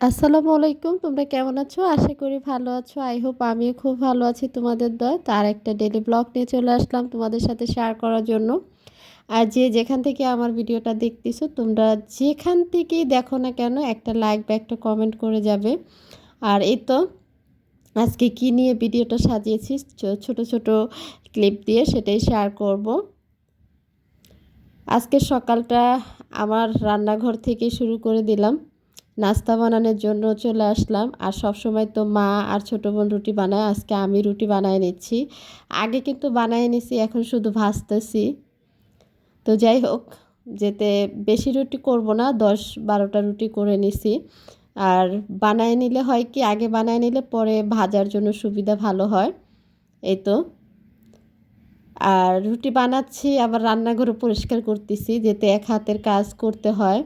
আসসালামু আলাইকুম, তোমরা কেমন আছো? আশা করি ভালো আছো। আই হোপ আমিও খুব ভালো আছি তোমাদের দয়। তার একটা ডেলি ব্লগ নিয়ে চলে আসলাম তোমাদের সাথে শেয়ার করার জন্য। আর যে যেখান থেকে আমার ভিডিওটা দেখতেছো, তোমরা যেখান থেকেই দেখো না কেন, একটা লাইক বা একটা কমেন্ট করে যাবে। আর এই তো, আজকে কি নিয়ে ভিডিওটা সাজিয়েছি ছোট ছোট ক্লিপ দিয়ে সেটাই শেয়ার করব। আজকে সকালটা আমার রান্নাঘর থেকে শুরু করে দিলাম। নাস্তা বানানোর জন্য চলে আসলাম। আর সব সময় তো মা আর ছোটো বোন রুটি বানায়, আজকে আমি রুটি বানায় নিচ্ছি। আগে কিন্তু বানায় নিছি, এখন শুধু ভাজতেছি। তো যাই হোক, যেতে বেশি রুটি করব না, দশ বারোটা রুটি করে নিছি। আর বানায় নিলে হয় কি, আগে বানায় নিলে পরে ভাজার জন্য সুবিধা ভালো হয়। এই তো। আর রুটি বানাচ্ছি, আবার রান্নাঘরও পরিষ্কার করতেছি, যেতে এক হাতের কাজ করতে হয়।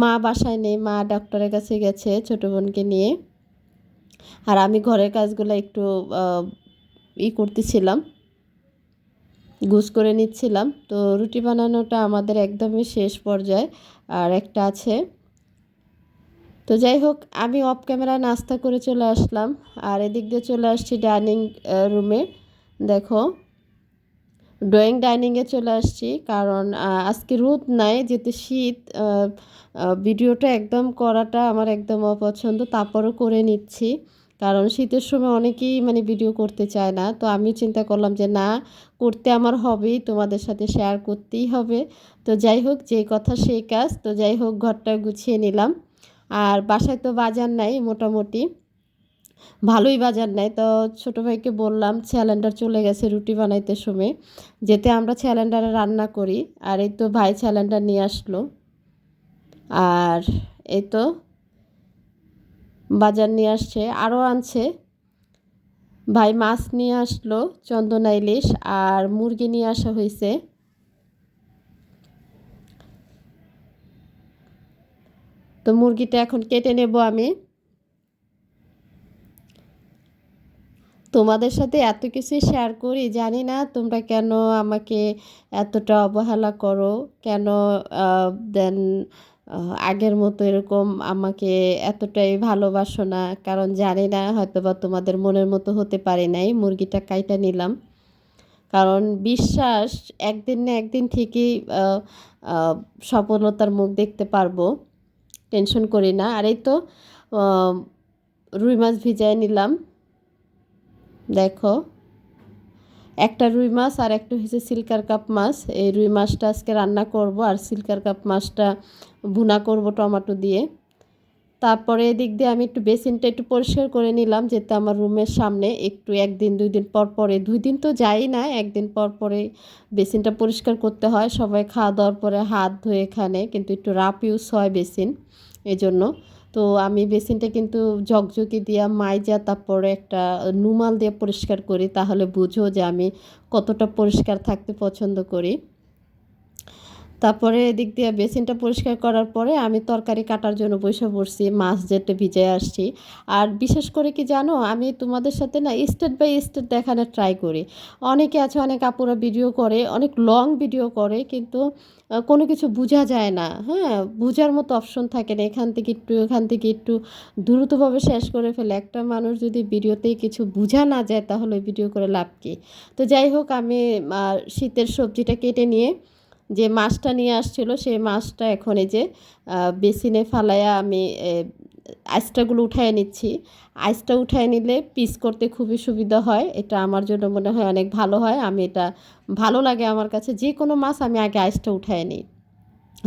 মা বাসায় নেই, মা ডক্টরের কাছে গেছে ছোটো বোনকে নিয়ে। আর আমি ঘরের কাজগুলো একটু ই করতেছিলাম, গুছ করে নিচ্ছিলাম। তো রুটি বানানোটা আমাদের একদমই শেষ পর্যায়ে আর একটা আছে। তো যাই হোক, আমি অফ ক্যামেরা নাস্তা করে চলে আসলাম। আর এদিক দিয়ে চলে আসছি ডাইনিং রুমে। দেখো ড্রয়িং ডাইনিংয়ে চলে আসছি। কারণ আজকে রোদ নাই, যেহেতু শীত ভিডিওটা একদম করাটা আমার একদম অপছন্দ, তারপরও করে নিচ্ছি। কারণ শীতের সময় অনেকেই মানে ভিডিও করতে চায় না, তো আমি চিন্তা করলাম যে, না, করতে আমার হবেই, তোমাদের সাথে শেয়ার করতেই হবে। তো যাই হোক যে কথা সেই কাজ, তো যাই হোক, ঘরটা গুছিয়ে নিলাম। আর বাসায় তো বাজার নাই মোটামুটি। ভালোই বাজার নেয় তো ছোটো ভাইকে বললাম স্যালেন্ডার চলে গেছে রুটি বানাইতে সময় যেতে আমরা স্যালেন্ডারে রান্না করি। আর এই তো ভাই স্যালেন্ডার নিয়ে আসলো। আর এই তো বাজার নিয়ে আসছে। আরও আনছে। ভাই মাছ নিয়ে আসলো, চন্দনা ইলিশ আর মুরগি নিয়ে আসা হয়েছে। তো মুরগিটা এখন কেটে নেব আমি। তোমাদের সাথে এত কিছু শেয়ার করি, জানি না তোমরা কেন আমাকে এতটা অবহেলা করো, কেন দেন আগের মতো এরকম আমাকে এতটাই ভালোবাসো না, কারণ জানি না হয়তো বা তোমাদের মনের মতো হতে পারে নাই, মুরগিটা কাইটা নিলাম। কারণ বিশ্বাস একদিন না একদিন ঠিকই সফলতার মুখ দেখতে পারব টেনশন করি না। আর এই তো রুই মাছ ভিজায় নিলাম। দেখো। একটা রুই মাছ আর একটা হচ্ছে সিল্কার কাপ মাছ। এই রুই মাছটা আজকে রান্না করব আর সিল্কার কাপ মাছটা ভুনা করব টমেটো দিয়ে। তারপরে এদিক দিয়ে আমি একটু বেসিনটা একটু পরিষ্কার করে নিলাম যেতে আমার রুমের সামনে একটু একদিন, দুই দিন পর পরে, দুই দিন তো যাই না, একদিন পর পরে বেসিনটা পরিষ্কার করতে হয়। সবাই খাওয়া দাওয়ার পরে হাত ধুয়ে এখানে কিন্তু একটু রাপ ইউজ হয় বেসিন, এজন্য। তো আমি বেসিনটা কিন্তু ঝকঝকে দিয়া মাইজা, তারপরে একটা নুমাল দিয়ে পরিষ্কার করি, তাহলে বুঝো যে আমি কতটা পরিষ্কার থাকতে পছন্দ করি। তারপরে এদিক দিয়ে বেসিনটা পরিষ্কার করার পরে আমি তরকারি কাটার জন্য বসে পড়ছি, মাছ যেতে ভিজে আসছি। আর বিশেষ করে কি জানো, আমি তোমাদের সাথে না স্টেট বাই স্টেট দেখানোর ট্রাই করি। অনেকে আছে, অনেক আপুরা ভিডিও করে, অনেক লং ভিডিও করে, কিন্তু কোনো কিছু বোঝা যায় না। হ্যাঁ বোঝার মতো অপশন থাকে না। এখান থেকে একটু, এখান থেকে একটু দ্রুতভাবে শেষ করে ফেলে। একটা মানুষ যদি ভিডিওতেই কিছু বোঝা না যায়, তাহলে ভিডিও করে লাভ কী? তো যাই হোক, আমি শীতের সবজিটা কেটে নিয়ে যে মাছটা নিয়ে আসছিল, সেই মাছটা এখন এই যে বেসিনে ফালাইয়া আমি আইসটাগুলো উঠায় নিচ্ছি। আইসটা উঠায় নিলে পিস করতে খুবই সুবিধা হয়। এটা আমার জন্য মনে হয় অনেক ভালো হয়। আমি এটা, ভালো লাগে আমার কাছে। যে কোনো মাছ আমি আগে আইসটা উঠায় নিই।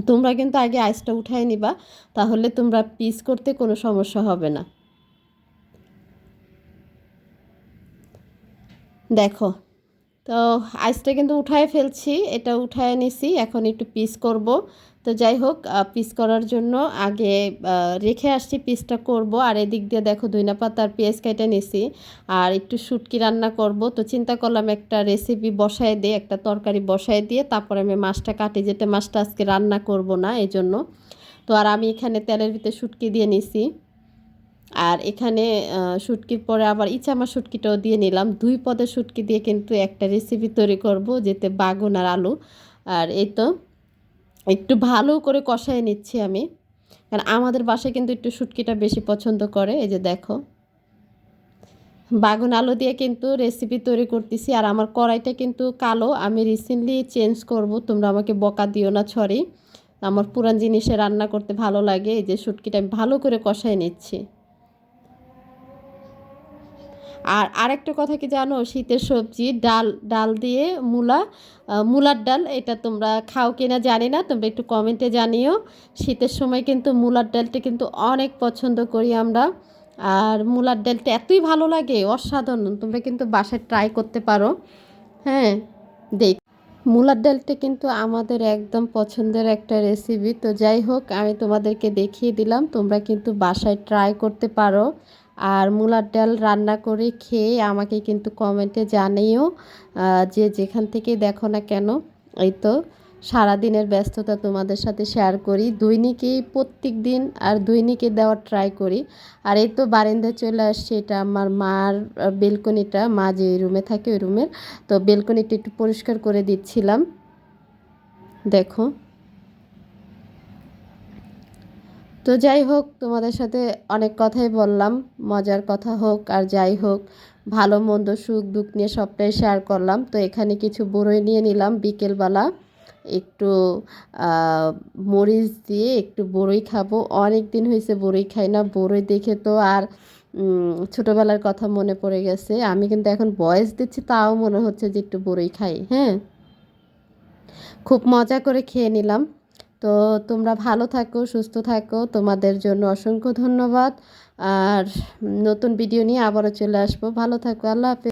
তোমরা কিন্তু আগে আইসটা উঠায় নিবা, তাহলে তোমরা পিস করতে কোনো সমস্যা হবে না। দেখো তো আইসটা কিন্তু উঠায় ফেলছি, এটা উঠায় নিছি, এখন একটু পিস করব। তো যাই হোক পিস করার জন্য আগে রেখে আসছি পিসটা করব, আর এদিক দিয়ে দেখো ধইনা পাতার পেঁয়াজ কেটে নিছি, আর একটু শুটকি রান্না করব। তো চিন্তা করলাম একটা রেসিপি বসায় দিয়ে একটা তরকারি বসায় দিয়ে, তারপরে আমি মাছটা কাটি, যেতে মাছটা আজকে রান্না করব না এই জন্য তো আর আমি এখানে তেলের ভিতরে শুটকি দিয়ে নিছি। আর এখানে শুটকির পরে আবার ইচামা শুটকিটাও দিয়ে নিলাম। দুই পদের শুটকি দিয়ে কিন্তু একটা রেসিপি তৈরি করব, যেতে বাগুন আর আলু। আর এই তো, একটু ভালো করে কষায় নিচ্ছি আমি। কারণ আমাদের বাসায় কিন্তু একটু শুটকিটা বেশি পছন্দ করে, এই যে দেখো। বাগুন আলু দিয়ে কিন্তু রেসিপি তৈরি করতেছি, আর আমার কড়াইটা কিন্তু কালো। আমি রিসেন্টলি চেঞ্জ করব, তোমরা আমাকে বকা দিও না ছড়ি আমার পুরান জিনিসে রান্না করতে ভালো লাগে, এই যে শুটকিটা আমি ভালো করে কষাই নিচ্ছি। আর আরেকটা কথা কি জানো? শীতের সবজি, ডাল ডাল দিয়ে মূলা মূলার ডাল, এটা তোমরা খাও কিনা জানি না, তোমরা একটু কমেন্টে জানিও। শীতের সময় কিন্তু মূলার ডালটা কিন্তু অনেক পছন্দ করি আমরা। আর মূলার ডালটা এতই ভালো লাগে, অসাধারণ, তোমরা কিন্তু বাসায় ট্রাই করতে পারো। হ্যাঁ দেখ, মূলার ডালটা কিন্তু আমাদের একদম পছন্দের একটা রেসিপি তো যাই হোক, আমি তোমাদেরকে দেখিয়ে দিলাম, তোমরা কিন্তু বাসায় ট্রাই করতে পারো। আর মূলার ডাল রান্না করে খেয়ে আমাকে কিন্তু কমেন্টে জানিও যে যেখান থেকে দেখো না কেন, এই তো সারাদিনের ব্যস্ততা তোমাদের সাথে শেয়ার করি, দৈনিকেই প্রত্যেক দিন আর দৈনিকে দেওয়ার ট্রাই করি। আর এই তো বারান্দায় চলে আসছে, এটা আমার মার বেলকনিটা, মা যে রুমে থাকে ওই রুমের তো বেলকনিটা একটু পরিষ্কার করে দিচ্ছিলাম। দেখো। তো যাই হোক, তোমাদের সাথে অনেক কথাই বললাম। মজার কথা হোক আর যাই হোক, ভালো, মন্দ, সুখ, দুঃখ নিয়ে সবটাই শেয়ার করলাম। তো এখানে কিছু বড়ই নিয়ে নিলাম। বিকেলবেলা একটু মরিচ দিয়ে একটু বড়ই খাব। অনেক দিন হয়েছে বড়ই খাই না। বড়ই দেখে তো আর ছোটোবেলার কথা মনে পড়ে গেছে। আমি কিন্তু এখন বয়স দিচ্ছি, তাও মনে হচ্ছে যে একটু বড়ই খাই। হ্যাঁ? খুব মজা করে খেয়ে নিলাম। তো তোমরা ভালো থাকো, সুস্থ থাকো। তোমাদের জন্য অসংখ্য ধন্যবাদ। আর নতুন ভিডিও নিয়ে আবারও চলে আসব। ভালো থাকো, আল্লাহ হাফেজ।